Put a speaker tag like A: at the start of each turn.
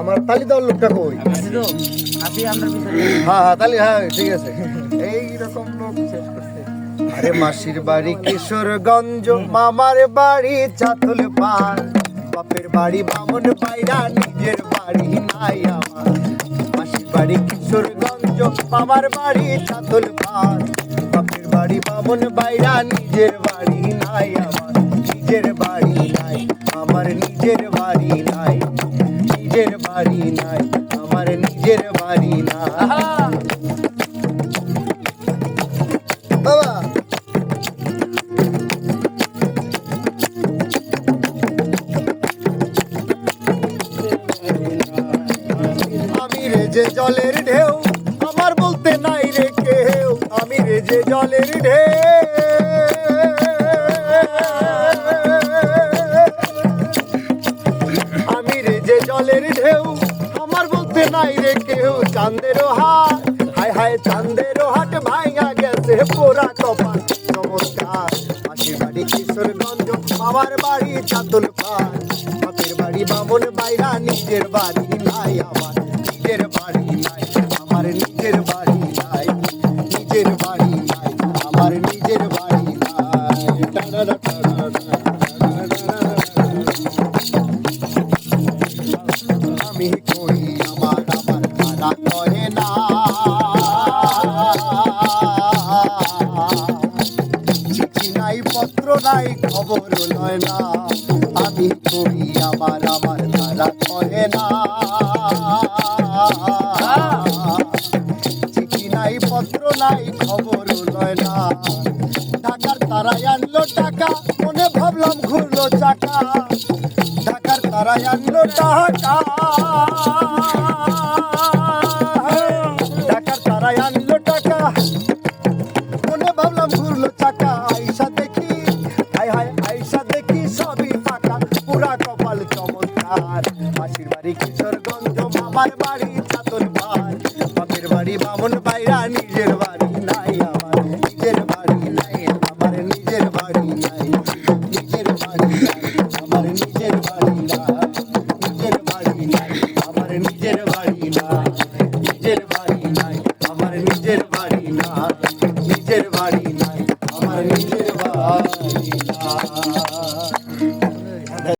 A: আমার তালি দেওয়ার লোকটা কই? হ্যাঁ হ্যাঁ তালি হ্যাঁ ঠিক আছে। এইরকম লোক শেষ করছে। আরে মাসির বাড়ি কিশোরগঞ্জ, মামার বাড়ি চাতল পার বাপের বাড়ি বামন বাইরা নিজের বাড়ি নাই আমার। মাসির বাড়ি কিশোরগঞ্জ, মামার বাড়ি চাতল পার বাপের বাড়ি বামন বাইরা নিজের বাড়ি নাই আমার। নিজের বাড়ি নাই, আমার নিজের বাড়ি নিজের বাড়ি নাই, আমার নিজের বাড়ি বাবা! আমি রে যে জলের ঢেউ, আমার বলতে নাই রে কেউ আমি রে যে জলের ঢেউ। আমার নাই রে কেউ চাঁদেরও হাট হায় হায় চাঁদেরও হাট ভাঙা গেছে পোড়া কপাল। নমস্কার মাসির বাড়ি কিশোরগঞ্জ, বাবার বাড়ি চাতল পার বাপের বাড়ি বামন বাইরা, নিজের বাড়ি নাই আমার। নিজের বাড়ি নাই, আমার নিজের বাড়ি নাই, নিজের বাড়ি নাই। আমার নাই খবর লয় না কই আমার আমার তারা কহে না চিঠি নাই নাই খবর লয় না। ঢাকার তারাই আনলো টাকা, মনে ভাবলাম ঘুরলো চাকা। তারাই আনলো টাকা ঢাকার তারাই আনলো টাকা। ভাবলাম ঘুরলো চাকা, আইসা দেখি হাই হাই আইসা দেখি সবই ফাঁকা। পুরা কপাল চমৎকার। মাসির বাড়ি কিশোরগঞ্জ পার বাপের বাড়ি বামন বাইরা নিজের বাড়ি নাই আমার। নিজের বাড়ি নাই, আমার নিজের বাড়ি নাই। নিজের বাড়ি নাই, আমার নিজের বাড়ি हरी کي